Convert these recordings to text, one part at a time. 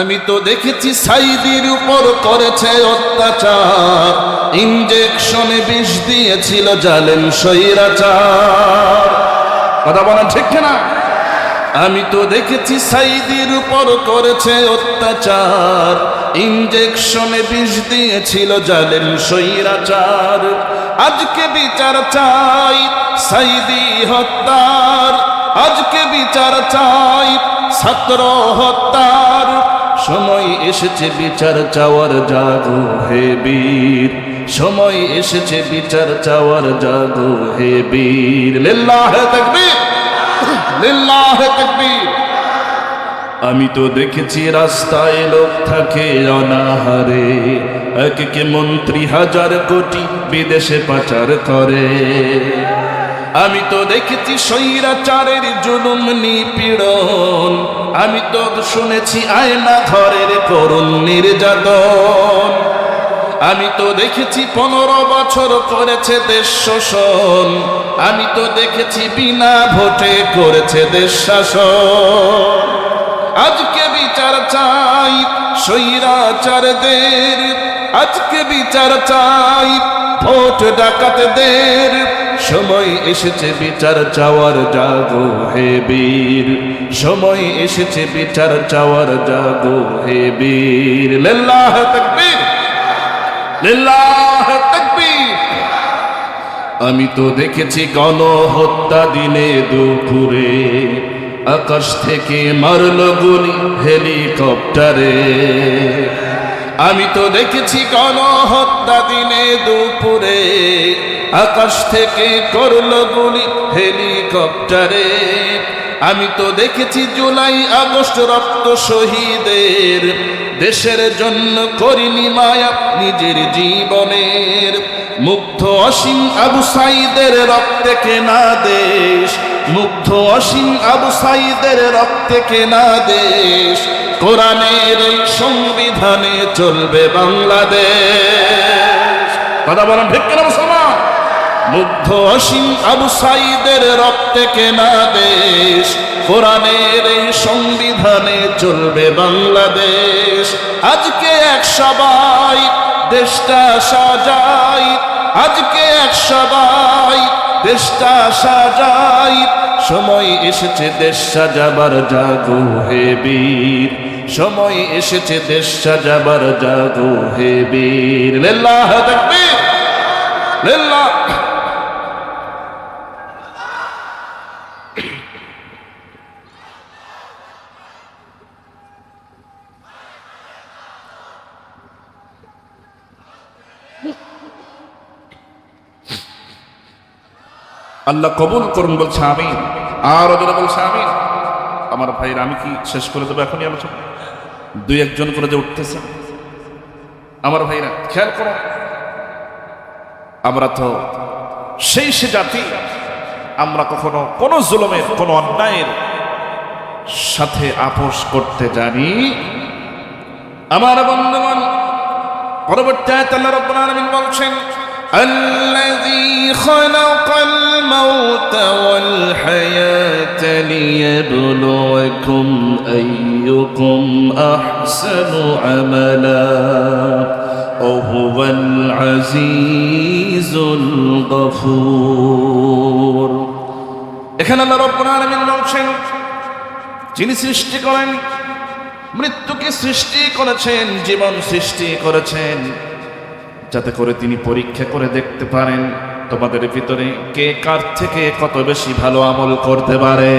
আমি তো দেখেছি সাইদির উপর করেছে অত্যাচার। ইঞ্জেকশনে বিষ দিয়েছিল জালেম সৈরাচার কথা বলেন ঠিক না আমি তো দেখেছি সাইদির উপর করেছে অত্যাচার। ইঞ্জেকশনে বিষ দিয়েছিল জালেম সৈরাচার আজকে বিচার চাই সাইদি হত্যার। আজকে বিচার চাই ছাত্র হত্যার। সময় এসেছে বিচার চাওয়ার জাগো হে বীর। সময় এসেছে বিচার চাওয়ার জাগো হে বীর। লিল্লাহ তাকবীর। লিল্লাহ তাকবীর। আমি তো দেখেছি রাস্তায় লোক থাকে অনাহারে। এক একে মন্ত্রী হাজার কোটি বিদেশে পাচার করে। আমি তো দেখেছি স্বৈরাচারের জুলুম নিপীড়ন। আমি তো শুনেছি আয়না ঘরের করুণ নির্যাতন। আমি তো দেখেছি পনেরো বছর করেছে দেশ শোষণ। আমি তো দেখেছি বিনা ভোটে করেছে দেশ শাসন। আজকে বিচার চাই স্বৈরাচারদের। আজকে বিচার চাই ভোট ডাকাতদের সময় এসেছে বিচার চাওয়ার জাগো হে বীর। সময় এসেছে বিচার চাওয়ার জাগো হে বীর। লিল্লাহ তাকবীর লিল্লাহ তাকবীর। আমি তো দেখেছি গণহত্যা দিনে দুপুরে, আকাশ থেকে মারল গুলি হেলিকপ্টারে। আমি তো দেখেছি গণহত্যা দিনে দুপুরে। আকাশ থেকে করল গুলি হেলিকপ্টারে। আমি তো দেখেছি জুলাই, আগস্ট রক্ত শহীদের। দেশের জন্য করিনি মায়া নিজের জীবনের। মুগ্ধ অসীম আবু সাইদের রক্তে কেনা দেশ। মুগ্ধ অসীম আবু সাইদের রক্তে কেনা দেশ। কোরআনের এই সংবিধানে চলবে বাংলাদেশ। কথা বলেন ঠিক কেন মুসলমান? মুগ্ধ অসীম আবু সাইদের রক্তে কেনা দেশ, কোরআনের এই সংবিধানে চলবে বাংলাদেশ। আজকে এক সবাই দেশটা সাজাই আজকে এক সবাই দেশটা সাজাই সময় এসেছে দেশ সাজাবার জাগো হে বীর। সময় এসেছে দেশ সাজাবার জাগো হে বীর। লিল্লাহ আল্লাহ কবুল করুন, বলছে আমি আর ওদের বলছে আমি আমার ভাইয়ের আমি কি শেষ করে দেবো? এখনই আলোচনা। দুই একজন করে যে উঠতেছে। আমার ভাইরা, খেয়াল করো। আমরা তো সেই সে জাতি, আমরা কখনো কোনো জুলমের, কোনো অন্যায়ের সাথে আপোষ করতে জানি। আমার বন্ধুগণ, পরবর্তী আয়াত আল্লাহ রাব্বুল আলামিন বলছেন الذي خلق الموت والحياة ليبلوكم أيكم أحسن عملا وهو العزيز الغفور এখানে আল্লাহ রব্বুল আলামিন বলছেন যিনি সৃষ্টি করেন মৃত্যুকে সৃষ্টি করেছেন জীবন সৃষ্টি করেছেন যাতে করে তিনি পরীক্ষা করে দেখতে পারেন তোমাদের ভিতরে কে কার থেকে কত বেশি ভালো আমল করতে পারে।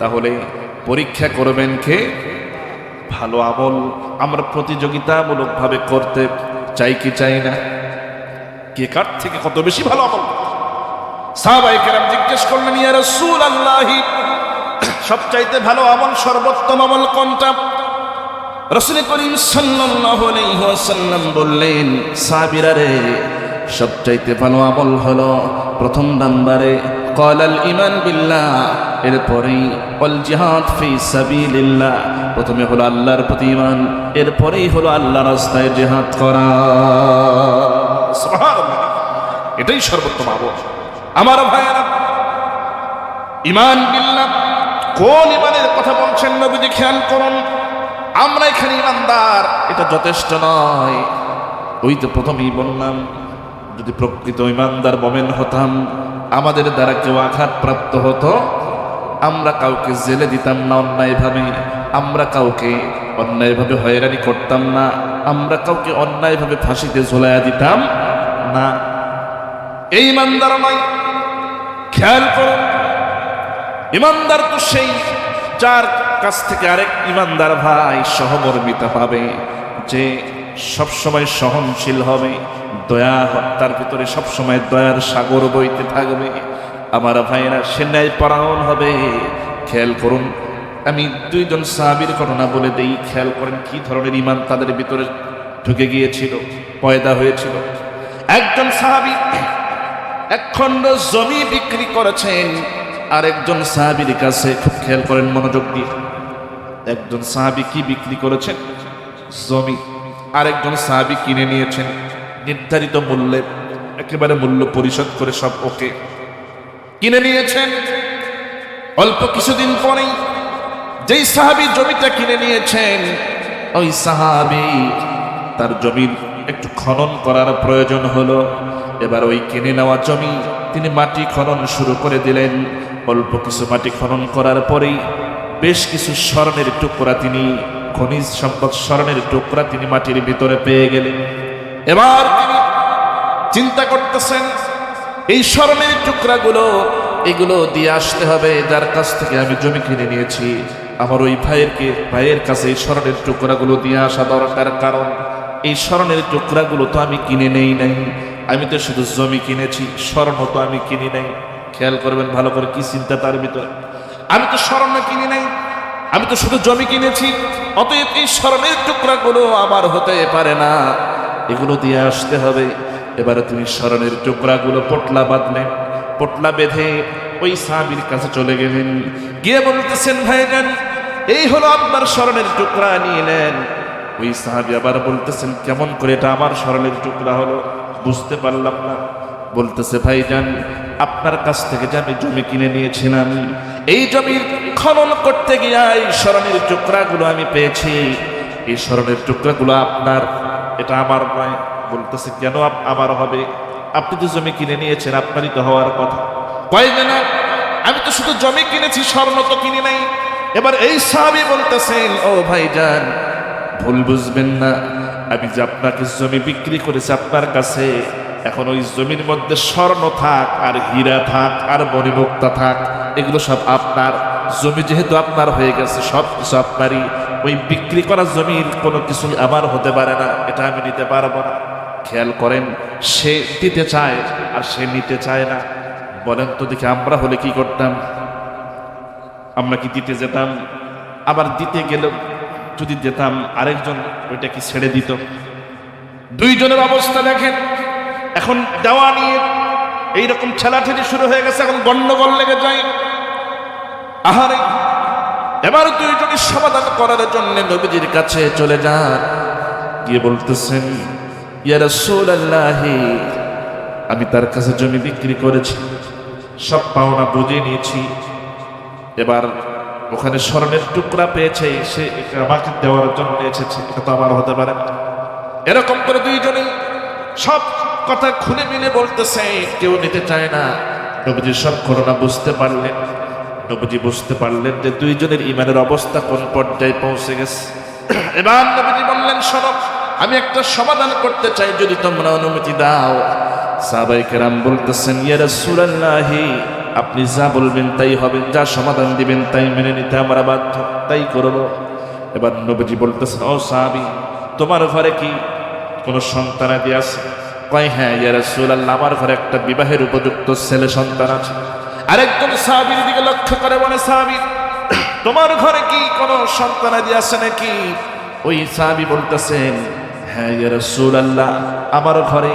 তাহলে পরীক্ষা করবেন কে? ভালো আমল আমরা প্রতিযোগিতামূলকভাবে করতে চাই কি চাই না? কে কার থেকে কত বেশি ভালো আমল সাহাবাই জিজ্ঞেস করলেন, ইয়া রাসূল আল্লাহি সবচাইতে ভালো আমল সর্বোত্তম আমল কোনটা? রসুল করিম ওয়াসাল্লাম বললেন, সাহাবীরা রে, সবচাইতে ভালো আমল হলো প্রথম নাম্বারে কলাল ইমান বিল্লাহ, এরপরেই অল জিহাদ ফি সাবিলিল্লাহ, প্রথমে হলো আল্লাহর প্রতি ইমান এরপরেই হলো আল্লাহ রাস্তায় জিহাদ করা। এটাই সর্বোত্তম আমল। আমার ভাইয়েরা ইমান বিল্লাহ, কোন ইমানের কথা বলছেন নবীজি খেয়াল করুন। আমরা এখানে ইমানদার। এটা যথেষ্ট নয়। ওই তো প্রথমেই বললাম, যদি প্রকৃত ইমানদার বমেন হতাম, আমাদের দ্বারা কেউ আঘাতপ্রাপ্ত হতো, আমরা কাউকে জেলে দিতাম না অন্যায়ভাবে, আমরা কাউকে অন্যায়ভাবে হয়রানি করতাম না, আমরা কাউকে অন্যায়ভাবে ফাঁসিতে ঝোলাইয়া দিতাম না। এই ইমানদার নয়। খেয়াল করুন, ইমানদার তো সেই যার কাছ থেকে আরেক ইমানদার ভাই সহমর্মিতা পাবে যে সবসময় সহনশীল হবে, দয়া তার ভিতরে সবসময় দয়ার সাগর বইতে থাকবে। আমার ভাইয়েরা, সে ন্যায় পরায়ণ হবে। খেয়াল করুন, আমি দুইজন সাহাবির ঘটনা বলে দেই। খেয়াল করেন কি ধরনের ইমান তাদের ভিতরে ঢুকে গিয়েছিল, পয়দা হয়েছিল। একজন সাহাবি এক খণ্ড জমি বিক্রি করেছেন, আরেকজন সাহাবির কাছে, খুব খেয়াল করেন মনোযোগ দিয়ে। একজন সাহাবি কি বিক্রি করেছেন? জমি। আরেকজন সাহাবি কিনে নিয়েছেন। নির্ধারিত মূল্যে, একেবারে মূল্য পরিশোধ করে সব ওকে কিনে নিয়েছেন। অল্প কিছুদিন পরেই যেই সাহাবি জমিটা কিনে নিয়েছেন, ওই সাহাবি তার জমির একটু খনন করার প্রয়োজন হলো। এবার ওই কিনে নেওয়া জমি তিনি মাটি খনন শুরু করে দিলেন। অল্প কিছু মাটি খনন করার পরেই বেশ কিছু স্বর্ণের টুকরা তিনি, খনিজ সম্পদ স্বর্ণের টুকরা তিনি মাটির ভিতরে পেয়ে গেলেন। এবার তিনি চিন্তা করতেছেন, এই স্মরণের টুকরাগুলো এগুলো দিয়ে আসতে হবে, যার কাছ থেকে আমি জমি কিনে নিয়েছি। আমার ওই ভাইয়েরকে, ভাইয়ের কাছে এই স্মরণের টুকরাগুলো দিয়ে আসা দরকার, কারণ এই স্মরণের টুকরাগুলো তো আমি কিনে নেই নাই। আমি তো শুধু জমি কিনেছি, স্বর্ণ তো আমি কিনি নাই। খেয়াল করবেন ভালো করে কি চিন্তা তার ভিতরে। আমি তো স্বর্ণ কিনি নাই, আমি তো শুধু জমি কিনেছি, অতএব এই স্মরণের টুকরাগুলো আমার হতে পারে না। এগুলো দিয়ে আসতে হবে। এবারে তিনি স্মরণের টুকরাগুলো পটলা বাঁধলেন পটলা বেঁধে ওই সাহাবির কাছে চলে গেলেন। গিয়ে বলতেছেন, ভাইজান, এই হলো আপনার স্মরণের টুকরা, নিয়ে নেন। ওই সাহাবি আবার বলতেছেন, কেমন করে এটা আমার স্মরণের টুকরা হলো? বুঝতে পারলাম না। বলতেছে, ভাইজান আপনার কাছ থেকে যে আমি জমি কিনে নিয়েছিলাম, এই জমির খনন করতে গিয়ে এই স্মরণের টুকরাগুলো আমি পেয়েছি। এই স্মরণের টুকরাগুলো আপনার, এটা আমার নয়। বলতেছে, কেন আমার হবে? আপনি তো জমি কিনে নিয়েছেন, আপনারই তো হওয়ার কথা। কয়েক না আমি তো শুধু জমি কিনেছি, স্বর্ণ তো কিনি নাই। এবার এই সাহাবি বলতেছেন ও ভাই যান ভুল বুঝবেন না, আমি যে আপনাকে জমি বিক্রি করেছি আপনার কাছে এখন ওই জমির মধ্যে স্বর্ণ থাক, আর হীরা থাক, আর মণিমুক্তা থাক, এগুলো সব আপনার। জমি যেহেতু আপনার হয়ে গেছে, সব কিছু আপনারই। ওই বিক্রি করা জমির কোনো কিছু আমার হতে পারে না, এটা আমি নিতে পারব না। খেয়াল করেন, সে দিতে চায়, আর সে নিতে চায় না। বলেন তো দেখি আমরা হলে কি করতাম? আমরা কি দিতে যেতাম? আবার দিতে গেলেও যদি যেতাম আরেকজন ওইটা কি ছেড়ে দিত? দুইজনের অবস্থা দেখেন। এখন দেওয়া নিয়ে এইরকম ঠেলাঠেলি শুরু হয়ে গেছে, এখন গন্ডগোল লেগে যায়। আহারে, এবার দুইজনের সমাধান করার জন্য নবীজির কাছে চলে যান গিয়ে বলতেছেন আমি তার কাছে জমি বিক্রি করেছি, সব পাওনা বুঝে নিয়েছি। এবার ওখানে স্মরণের টুকরা পেয়েছে, সে আমাকে দেওয়ার জন্য এসেছে, এটা তো আমার হতে পারে এরকম করে দুইজনেই সব কথা খুলে মিলে বলতেছে, কেউ নিতে চায় না। নবীজি সব ঘটনা বুঝতে পারলেন। নবীজি বুঝতে পারলেন যে দুইজনের ইমানের অবস্থা কোন পর্যায়ে পৌঁছে গেছে। এবার নবীজি বললেন, শোনো, আমি একটা সমাধান করতে চাই যদি তোমরা অনুমতি দাও। সাহাবাই কেরাম বলতেছেন, ইয়া রাসূলুল্লাহি, আপনি যা বলবেন তাই হবে, যা সমাধান দিবেন তাই মেনে নিতে আমরা বাধ্য, তাই করব। এবার নবীজি বলতেছেন, ও সাহাবি, তোমার ঘরে কি কোনো সন্তানাদি আছে? কয় হ্যাঁ ইয়া রাসূলুল্লাহ, আমার ঘরে একটা বিবাহের উপযুক্ত ছেলে সন্তান আছে। আরেকজন সাহাবীর দিকে লক্ষ্য করে বলে, সাহাবী, তোমার ঘরে কি কোনো সন্তানাদি আছে নাকি? ওই সাহাবী বলতেছেন হ্যাঁ ইয়া রাসূলুল্লাহ, আমার ঘরে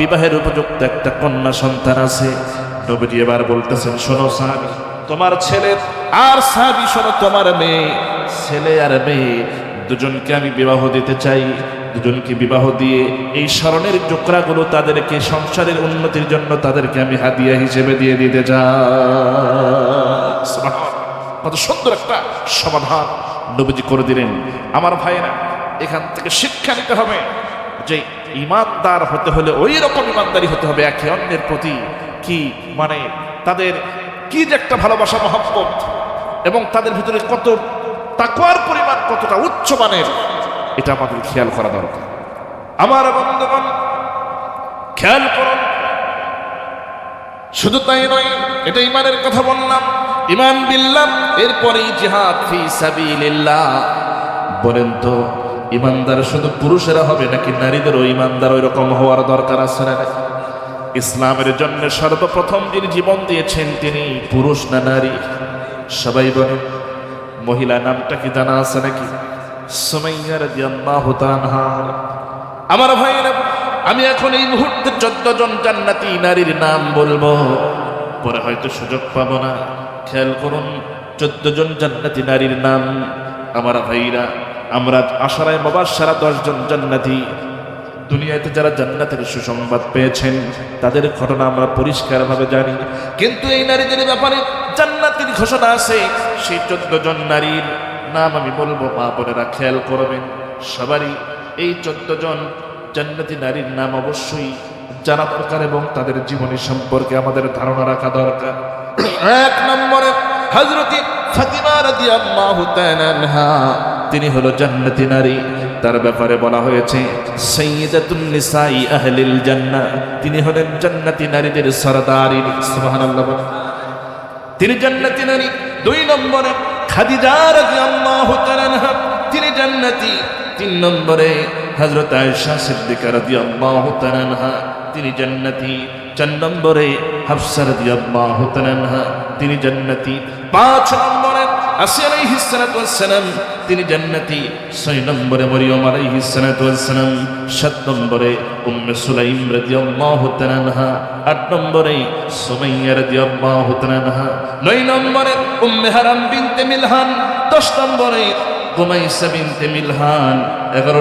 বিবাহের উপযুক্ত একটা কন্যা সন্তান আছে। নবীজি এবার বলতেছেন, শোনো সাহাবী, তোমার ছেলে আর সাহাবী, শোনো, তোমার মেয়ে, ছেলে আর মেয়ে, দুজনকে আমি বিবাহ দিতে চাই। দুজনকে বিবাহ দিয়ে এই স্মরণের টুকরাগুলো তাদেরকে সংসারের উন্নতির জন্য তাদেরকে আমি হাদিয়া হিসেবে দিয়ে দিতে চাই। কত সুন্দর একটা সমাধান নবীজি করে দিলেন। আমার ভাইয়েরা, এখান থেকে শিক্ষা নিতে হবে যে ইমানদার হতে হলে ওই রকম ইমানদারি হতে হবে, একে অন্যের প্রতি কি মানে তাদের কি যে একটা ভালোবাসা, মহব্বত এবং তাদের ভিতরে কত তাকুয়ার পরিমাণ, কতটা উচ্চ মানের এটা আমাদের খেয়াল করা দরকার। আমার বন্ধুগণ, খেয়াল করুন। শুধু তাই নয়, এটা ইমানের কথা বললাম। ইমান বিল্লাম সাবিলিল্লাহ। বলেন তো ইমানদার শুধু পুরুষেরা হবে নাকি নারীদেরও ইমানদার ওই রকম হওয়ার দরকার আছে না? ইসলামের জন্য সর্বপ্রথম যিনি জীবন দিয়েছেন তিনি পুরুষ না নারী? সবাই বলেন, মহিলা নামটা কি জানা আছে নাকি? আমার ভাইয়েরা, আমি এখন এই মুহূর্তে চোদ্দ জন জান্নাতি নারীর নাম বলব। পরে হয়তো সুযোগ পাবো না। খেয়াল করুন, চোদ্দ জন জান্নাতি নারীর নাম। আমার ভাইরা আমরা আশারায় বাবার সারা দশজন জান্নাতি। দুনিয়াতে যারা জান্নাতের সুসংবাদ পেয়েছেন, তাদের ঘটনা আমরা পরিষ্কারভাবে জানি। কিন্তু এই নারীদের ব্যাপারে জান্নাতের ঘোষণা আছে। সেই চোদ্দ জন নারীর নাম আমি বলব, মা বোনেরা খেয়াল করবেন, সবারই এই চোদ্দ জন জান্নাতি নারীর নাম অবশ্যই জানা দরকার এবং তাদের জীবনী সম্পর্কে আমাদের ধারণা রাখা দরকার। এক নম্বরে হজরতি ফাতিমা রাদিয়াল্লাহু তাআলা তিনি হলো জান্নাতি নারী। তার ব্যাপারে বলা হয়েছে সৈয়দাতুন নিসাই আহলিল জান্নাহ। তিনি হলেন জান্নাতি নারীদের সরদারি সুবহানাল্লাহ তিনি জান্নাতি নারী। দুই নম্বরে খাদিজা রাদিয়াল্লাহু তাআলা তিনি জান্নাতি। তিন নম্বরে হযরত আয়েশা সিদ্দিকা রাদিয়াল্লাহু তাআলা তিনি জান্নাতি। চার নম্বরে হাফসা রাদিয়াল্লাহু তাআলা তিনি জান্নাতি। পাঁচ নম্বরে আসি আলাইহিস সালাতু ওয়াস সালাম তিনি জান্নাতি। ছয় নম্বরে মরিয়ম আলাইহিস সালাতু ওয়াস সাত নম্বরে উম্মে সুলাইম রাদিয়াল্লাহু তাআলা আট নম্বরে সুমাইয়া রাদিয়াল্লাহু তাআলা নয় নম্বরে উম্মে হারাম বিনতে মিলহান দশ নম্বরে গুমাইসা বিনতে মিলহান এগারো